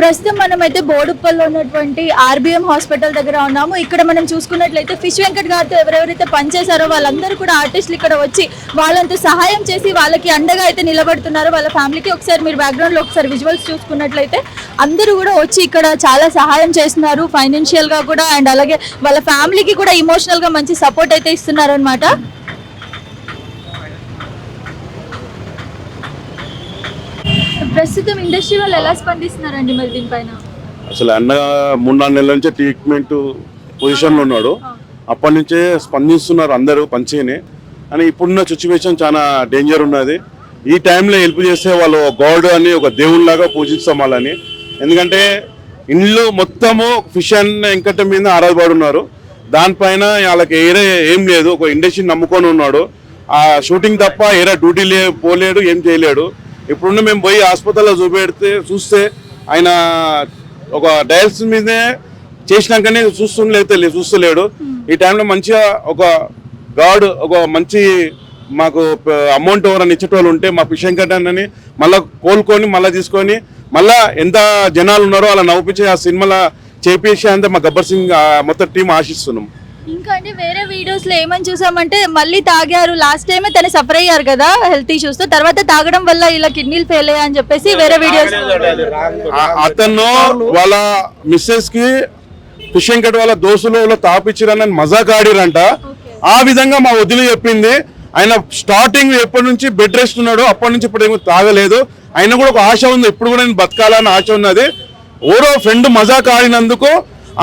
ప్రస్తుతం మనమైతే బోడుప్పల్లో ఉన్నటువంటి ఆర్బిఎం హాస్పిటల్ దగ్గర ఉన్నాము. ఇక్కడ మనం చూసుకున్నట్లయితే ఫిష్ వెంకట్ గారితో ఎవరెవరైతే పనిచేశారో వాళ్ళందరూ కూడా ఆర్టిస్టులు ఇక్కడ వచ్చి వాళ్ళంతా సహాయం చేసి వాళ్ళకి అండగా అయితే నిలబడుతున్నారు. వాళ్ళ ఫ్యామిలీకి ఒకసారి మీరు బ్యాక్గ్రౌండ్లో ఒకసారి విజువల్స్ చూసుకున్నట్లయితే అందరూ కూడా వచ్చి ఇక్కడ చాలా సహాయం చేస్తున్నారు. ఫైనాన్షియల్గా కూడా అండ్ అలాగే వాళ్ళ ఫ్యామిలీకి కూడా ఇమోషనల్గా మంచి సపోర్ట్ అయితే ఇస్తున్నారు అనమాట ప్రస్తుతం ఇండస్ట్రీ వాళ్ళు ఎలా స్పందిస్తున్నారండి మరి దీనిపైన? అసలు అన్న మూడు నాలుగు నెలల నుంచి ట్రీట్మెంట్ పొజిషన్లో ఉన్నాడు. అప్పటి నుంచే స్పందిస్తున్నారు అందరూ పంచేని. అని ఇప్పుడున్న సిచ్యువేషన్ చాలా డేంజర్ ఉన్నది. ఈ టైంలో హెల్ప్ చేస్తే వాళ్ళు గాడ్ అని ఒక దేవునిలాగా పూజిస్తాం వాళ్ళని. ఎందుకంటే ఇండ్లు మొత్తము ఫిష్ అండ్ వెంకట మీద ఆరాధపడి ఉన్నారు దానిపైన వాళ్ళకి ఏరే ఏం లేదు. ఒక ఇండస్ట్రీ నమ్ముకొని ఉన్నాడు. ఆ షూటింగ్ తప్ప ఏరే డ్యూటీ లే పోలేడు ఏం చేయలేడు. ఇప్పుడున్న మేము పోయి ఆసుపత్రిలో చూపెడితే చూస్తే ఆయన ఒక డయాలసిస్ మీదే చేసినాకనే చూస్తుండే తెలియదు చూస్తలేడు. ఈ టైంలో మంచిగా ఒక గాడ్ ఒక మంచి మాకు అమౌంట్ ఎవరైనా ఇచ్చేటోళ్ళు ఉంటే మా ఫిష్ వెంకటన్నని మళ్ళీ కోలుకొని మళ్ళీ తీసుకొని మళ్ళా ఎంత జనాలు ఉన్నారో అలా నవ్వుపించి ఆ సినిమాలో చేపించి అంతే మా గబ్బర్ సింగ్ మొత్తం టీం ఆశిస్తున్నాం. ఇంకా అంటే వేరే వీడియోస్లో ఏమని చూసామంటే మళ్ళీ తాగారు. లాస్ట్ టైమే తను సఫర్ అయ్యారు కదా హెల్త్ ఇష్యూస్తో. తర్వాత తాగడం వల్ల ఇలా కిడ్నీలు ఫెయిల్ అయ్యాయని చెప్పేసి వేరే వీడియోస్ అతను వాళ్ళ మిస్సెస్కి వెంకట్ వాళ్ళ వాళ్ళ తాపిచ్చిరని మజాక్ ఆడిరంట. ఆ విధంగా మా వదిలి చెప్పింది. ఆయన స్టార్టింగ్ ఎప్పటి నుంచి బెడ్ రెస్ట్ ఉన్నాడు అప్పటి నుంచి ఇప్పుడు ఏమీ తాగలేదు. ఆయన కూడా ఒక ఆశ ఉంది. ఇప్పుడు కూడా నేను బతకాలని ఆశ ఉన్నది. ఓరో ఫ్రెండ్ మజాక్ ఆడినందుకు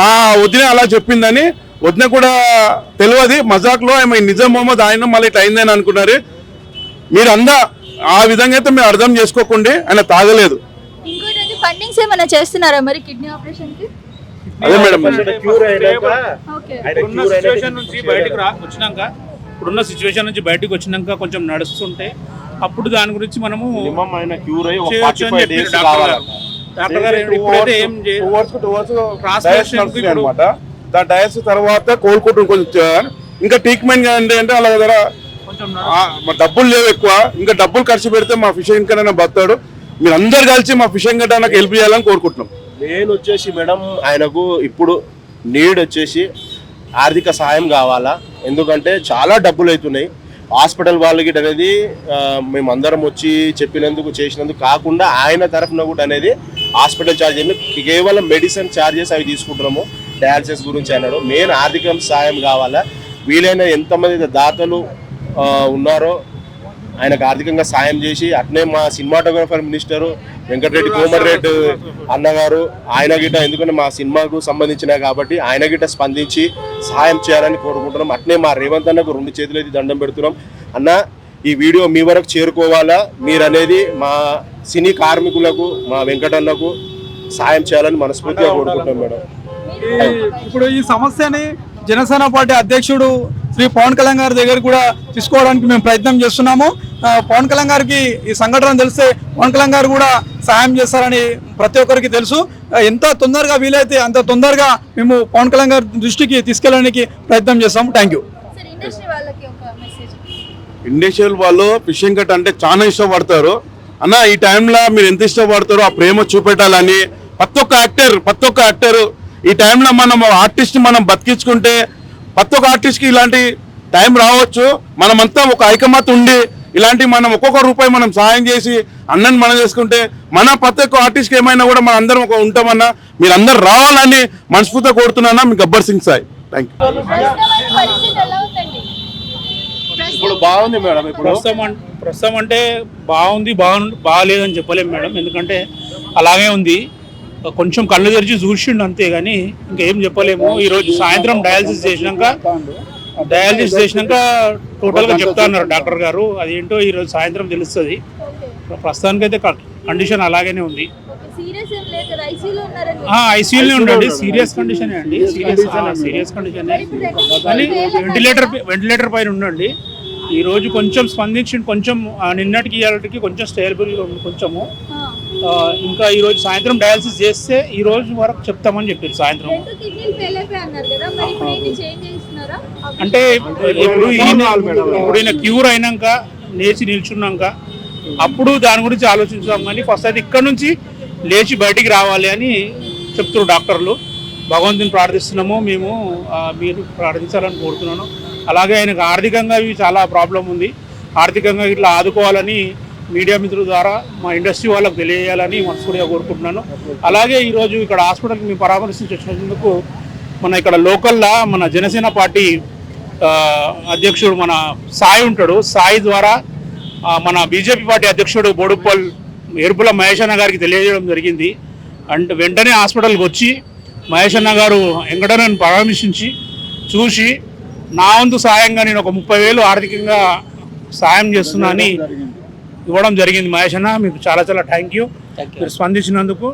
ఆ వదిన అలా చెప్పిందని వదిన కూడా తెలియదు. మజాక్లో ఆమె నిజం మొహమ్మద్ ఆయన మళ్ళీ ఇట్లా అయిందని అనుకున్నారు. మీరు అందా ఆ విధంగా అయితే మీరు అర్థం చేసుకోకుండా ఆయన తాగలేదు. ఇంకోటి ఫండింగ్స్ ఏమైనా చేస్తున్నారా మరి కిడ్నీ ఆపరేషన్కి? అదే మేడం. నుంచి బయటకు రా వచ్చినాక ఇప్పుడున్న సిచ్యువేషన్ నుంచి బయటకు వచ్చినాక కొంచెం నడుస్తుంటే అప్పుడు దాని గురించి మనము మినిమం ఆయన క్యూర్ అయ్యి ఒక చేయొచ్చు అని 45 చెప్పారు days డాక్టర్. గారు. ఇప్పుడైతే ఏం చే- దాని డయాలసిస్ తర్వాత కోలుకుంటుంది కొంచెం ఇంకా ట్రీట్మెంట్ అంటే అంటే వాళ్ళ దగ్గర మా డబ్బులు లేవు ఎక్కువ. ఇంకా డబ్బులు ఖర్చు పెడితే మా ఫిష్ వెంకటన్న బతాడు. మీరు అందరు కలిసి మా ఫిష్ వెంకటన్నకు హెల్ప్ చేయాలని కోరుకుంటున్నాం. మెయిన్ వచ్చేసి మేడం ఆయనకు ఇప్పుడు నీడ్ వచ్చేసి ఆర్థిక సహాయం కావాలా? ఎందుకంటే చాలా డబ్బులు అవుతున్నాయి. హాస్పిటల్ వాళ్ళకి అనేది మేమందరం వచ్చి చెప్పినందుకు చేసినందుకు కాకుండా ఆయన తరఫున కూడా అనేది హాస్పిటల్ ఛార్జ్ కేవలం మెడిసిన్ ఛార్జెస్ అవి తీసుకుంటున్నాము. డయాలసిస్ గురించి అన్నాడు. మెయిన్ ఆర్థిక సహాయం కావాలా? వీలైన ఎంతమంది దాతలు ఉన్నారో ఆయనకు ఆర్థికంగా సాయం చేసి అట్నే మా సినిమాటోగ్రఫర్ మినిస్టర్ వెంకటరెడ్డి కోమటిరెడ్డి అన్నగారు ఆయన గిట్ట ఎందుకంటే మా సినిమాకు సంబంధించిన కాబట్టి ఆయన గిట్ట స్పందించి సహాయం చేయాలని కోరుకుంటున్నాం. అట్నే మా రేవంత్ అన్నకు రెండు చేతులు అయితే దండం పెడుతున్నాం. అన్న ఈ వీడియో మీ వరకు చేరుకోవాలా? మీరు అనేది మా సినీ కార్మికులకు మా వెంకటన్నకు సాయం చేయాలని మనస్ఫూర్తిగా కోరుకుంటున్నాం మేడం. ఇప్పుడు ఈ సమస్యని జనసేన పార్టీ అధ్యక్షుడు శ్రీ పవన్ కళ్యాణ్ గారి దగ్గర కూడా తీసుకోవడానికి మేము ప్రయత్నం చేస్తున్నాము. పవన్ కళ్యాణ్ గారికి ఈ సంఘటన తెలిస్తే పవన్ కళ్యాణ్ గారు కూడా సహాయం చేస్తారని ప్రతి ఒక్కరికి తెలుసు. ఎంత తొందరగా వీలైతే అంత తొందరగా మేము పవన్ కళ్యాణ్ గారి దృష్టికి తీసుకెళ్ళడానికి ప్రయత్నం చేస్తాము. థ్యాంక్ యూ సార్ ఇండస్ట్రీ వాళ్ళకి ఒక మెసేజ్ ఇండస్ట్రియల్ వాళ్ళు ఫిష్ వెంకట్ అంటే చాలా ఇష్టపడతారు. అన్న ఈ టైంలో మీరు ఎంత ఇష్టపడతారో ఆ ప్రేమ చూపెట్టాలని ప్రతి ఒక్క యాక్టర్ ప్రతి ఒక్క యాక్టర్ ఈ టైంలో మనం ఆర్టిస్ట్ మనం బతికించుకుంటే ప్రతి ఒక్క ఆర్టిస్ట్కి ఇలాంటి టైం రావచ్చు. మనమంతా ఒక ఐకమత్య ఉండి ఇలాంటి మనం ఒక్కొక్క రూపాయి మనం సహాయం చేసి అన్నని మనం చేసుకుంటే మన ప్రతి ఒక్క ఆర్టిస్ట్కి ఏమైనా కూడా మన అందరం ఒక ఉంటామన్నా మీరు అందరు రావాలని మనస్ఫూర్తిగా కోరుతున్నానా మీ గబ్బర్ సింగ్ సాయి. థ్యాంక్ ఇప్పుడు బాగుంది మేడం ఇప్పుడు. ప్రస్తుతం అంటే బాగుంది బాగు బాగాలేదని చెప్పలేము మేడం. ఎందుకంటే అలాగే ఉంది. కొంచెం కళ్ళు తెరిచి చూసిండు అంతే కానీ ఇంకేం చెప్పలేము. ఈరోజు సాయంత్రం డయాలసిస్ చేసినాక డయాలసిస్ చేసినాక టోటల్గా చెప్తా అన్నారు డాక్టర్ గారు. అదేంటో ఈరోజు సాయంత్రం తెలుస్తుంది. ప్రస్తుతానికైతే కండిషన్ అలాగనే ఉంది. సీరియస్ ఏం లేదు కదా? ఐసీయూలో ఉండండి. సీరియస్ కండిషన్ అండి. సీరియస్ సీరియస్ కండిషన్ కానీ వెంటిలేటర్ వెంటిలేటర్ పైన ఉండండి. ఈ రోజు కొంచెం స్పందించి కొంచెం నిన్నటికి ఇవాళకి కొంచెం స్టేబుల్గా ఉంది కొంచెము. ఇంకా ఈ రోజు సాయంత్రం డయాలసిస్ చేస్తే ఈ రోజు వరకు చెప్తామని చెప్పారు సాయంత్రం. రెండు కిడ్నీలు ఫెయిల్ అయిపోయి అన్నారు కదా మరి ఇప్పుడు ఏంటి చేంజ్ చేస్తున్నారా? అంటే ఇప్పుడు ఈయన ఇప్పుడు ఈయన క్యూర్ అయినాక లేచి నిల్చున్నాక అప్పుడు దాని గురించి ఆలోచించాం కానీ ఫస్ట్ అయితే ఇక్కడ నుంచి లేచి బయటికి రావాలి అని చెప్తున్నారు డాక్టర్లు. భగవంతుని ప్రార్థిస్తున్నాము మేము మీరు ప్రార్థించాలని కోరుతున్నాను. అలాగే ఆయనకు ఆర్థికంగా ఇవి చాలా ప్రాబ్లం ఉంది. ఆర్థికంగా ఇట్లా ఆదుకోవాలని మీడియా మిత్రుల ద్వారా మా ఇండస్ట్రీ వాళ్ళకు తెలియజేయాలని మనస్ఫూర్తిగా కోరుకుంటున్నాను. అలాగే ఈరోజు ఇక్కడ హాస్పిటల్కి మేము పరామర్శించి వచ్చినందుకు మన ఇక్కడ లోకల్లా మన జనసేన పార్టీ అధ్యక్షుడు మన సాయి ఉంటాడు. సాయి ద్వారా మన బీజేపీ పార్టీ అధ్యక్షుడు బోడుప్పల్ ఎరుపుల మహేష్ అన్న గారికి తెలియజేయడం జరిగింది. అండ్ వెంటనే హాస్పిటల్కి వచ్చి మహేష్ అన్న గారు వెంకటన్నను పరామర్శించి చూసి నా వంతు సాయంగా నేను ఒక ముప్పై వేలు ఆర్థికంగా సాయం చేస్తున్నా అని ఇవ్వడం జరిగింది మహేష్ అన్న. మీకు చాలా చాలా థ్యాంక్ యూ మీరు స్పందించినందుకు.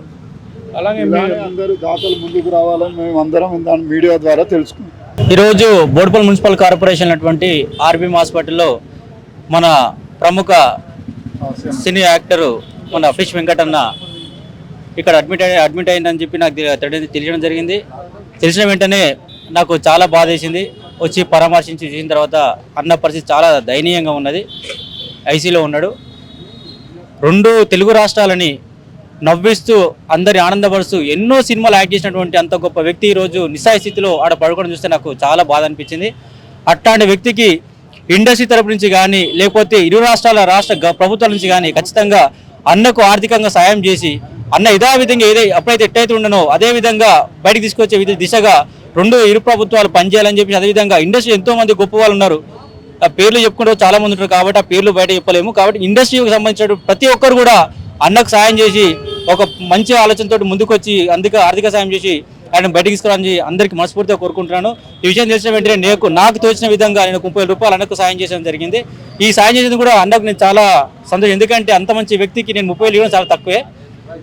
అలాగే అందరూ దాతలు ముందుకు రావాలని మేము అందరం దాని మీడియా ద్వారా తెలుసుకున్నాం. ఈరోజు బోడుపల్ మున్సిపల్ కార్పొరేషన్ అటువంటి ఆర్బీఎం హాస్పిటల్లో మన ప్రముఖ సినీ యాక్టరు మన ఫిష్ వెంకటన్న ఇక్కడ అడ్మిట్ అయ్యి అడ్మిట్ అయిందని చెప్పి నాకు తెలి- తెలి- తెలియడం జరిగింది. తెలిసిన వెంటనే నాకు చాలా బాధ వేసింది. వచ్చి పరామర్శించి చూసిన తర్వాత అన్న పరిస్థితి చాలా దయనీయంగా ఉన్నది. ఐసీలో ఉన్నాడు. రెండు తెలుగు రాష్ట్రాలని నవ్విస్తూ అందరి ఆనందపరుస్తూ ఎన్నో సినిమాలు యాక్ట్ చేసినటువంటి అంత గొప్ప వ్యక్తి ఈరోజు నిస్సాయి స్థితిలో ఆడ పడుకోవడం చూస్తే నాకు చాలా బాధ అనిపించింది. అట్లాంటి వ్యక్తికి ఇండస్ట్రీ తరపు నుంచి కానీ లేకపోతే ఇరు రాష్ట్రాల రాష్ట్ర గ- ప్రభుత్వాల నుంచి కానీ ఖచ్చితంగా అన్నకు ఆర్థికంగా సాయం చేసి అన్న ఇదే విధంగా ఏదై ఎప్పుడైతే ఎట్టయితే ఉండనో అదే విధంగా బయటకు తీసుకొచ్చే విధ దిశగా రెండు ఇరు ప్రభుత్వాలు పనిచేయాలని చెప్పి అదేవిధంగా ఇండస్ట్రీ ఎంతోమంది గొప్ప వాళ్ళు ఉన్నారు. పేర్లు చెప్పుకుంటూ చాలా మంది ఉంటారు కాబట్టి ఆ పేర్లు బయట చెప్పలేము. కాబట్టి ఇండస్ట్రీకి సంబంధించిన ప్రతి ఒక్కరు కూడా అన్నకు సాయం చేసి ఒక మంచి ఆలోచనతో ముందుకు వచ్చి అందుకే ఆర్థిక సాయం చేసి ఆయన బయటకు తీసుకురాని అందరికీ మనస్ఫూర్తిగా కోరుకుంటున్నాను. ఈ విషయం తెలిసిన వెంటనే నేను నాకు తోచిన విధంగా నేను ముప్పై రూపాయలు అన్నకు సాయం చేయడం జరిగింది. ఈ సాయం చేసేది కూడా అన్నకు నేను చాలా సంతోషం. ఎందుకంటే అంత మంచి వ్యక్తికి నేను ముప్పై ఇవ్వడం చాలా తక్కువే.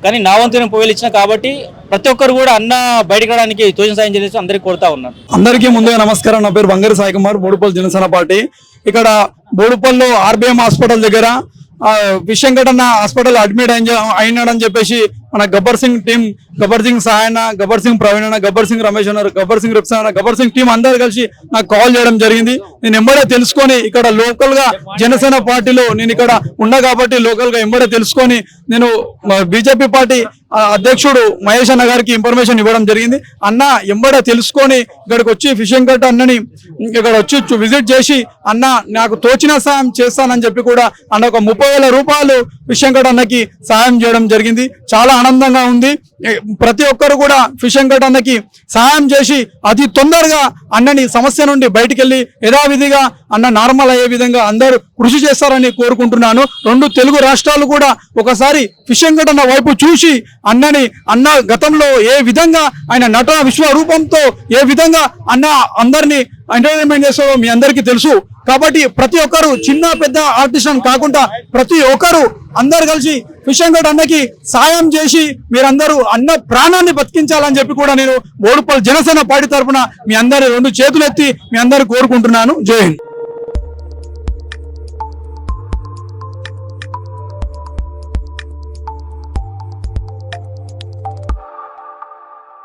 కానీ నా వంతు నేను ఇచ్చిన కాబట్టి ప్రతి ఒక్కరు కూడా అన్న బయటకు రావడానికి తోచిన సాయం చేసి అందరికీ కోరుతా ఉన్నాను. అందరికీ ముందుగా నమస్కారం. నా పేరు బంగారు సాయి కుమార్ బోడుపల్లి జనసేన పార్టీ. ఇక్కడ బోడుపల్లిలో ఆర్బీఎం హాస్పిటల్ దగ్గర ఆ, విషంకటన్న హాస్పిటల్ అడ్మిట్ అయిన అయినాడని చెప్పేసి మన గబ్బర్ సింగ్ టీం గబ్బర్ సింగ్ సాయన గబ్బర్ సింగ్ ప్రవీణ్ అన్న గబ్బర్ సింగ్ రమేష్ అన్నారు గబ్బర్ సింగ్ రిప్సా అన్న గబ్బర్ సింగ్ టీం అందరు కలిసి నాకు కాల్ చేయడం జరిగింది. నేను ఎంబడే తెలుసుకొని ఇక్కడ లోకల్గా జనసేన పార్టీలో నేను ఇక్కడ ఉన్నా కాబట్టి లోకల్గా ఎంబడే తెలుసుకొని నేను బీజేపీ పార్టీ ఆ, అధ్యక్షుడు మహేష్ అన్న గారికి ఇన్ఫర్మేషన్ ఇవ్వడం జరిగింది. అన్న ఎంబడే తెలుసుకొని ఇక్కడికి వచ్చి ఫిషింగ్ కట్ అన్నని ఇక్కడ వచ్చి విజిట్ చేసి అన్న నాకు తోచిన సాయం చేస్తానని చెప్పి కూడా అన్న ఒక ముప్పై వేల రూపాయలు ఫిషింగ్ కట్ అన్నకి సాయం చేయడం జరిగింది. చాలా ఆనందంగా ఉంది. ప్రతి ఒక్కరు కూడా ఫిషింగ్ కట్ అన్నకి సాయం చేసి అతి తొందరగా అన్నని సమస్య నుండి బయటికెళ్ళి యథావిధిగా అన్న నార్మల్ అయ్యే విధంగా అందరూ కృషి చేస్తారని కోరుకుంటున్నాను. రెండు తెలుగు రాష్ట్రాలు కూడా ఒకసారి ఫిషింగ్ కట్ అన్న వైపు చూసి అన్నని అన్న గతంలో ఏ విధంగా ఆయన నటన విశ్వరూపంతో ఏ విధంగా అన్న అందరినీ ఎంటర్టైన్మెంట్ చేస్తారో మీ అందరికీ తెలుసు. కాబట్టి ప్రతి ఒక్కరు చిన్న పెద్ద ఆర్టిస్ట్ కాకుండా ప్రతి ఒక్కరు అందరు కలిసి కిషన్ కట్ అన్నకి సాయం చేసి మీరందరూ అన్న ప్రాణాన్ని బతికించాలని చెప్పి కూడా నేను బోడుపల్లి జనసేన పార్టీ తరఫున మీ అందరి రెండు చేతులెత్తి మీ అందరు కోరుకుంటున్నాను. జై హింద్.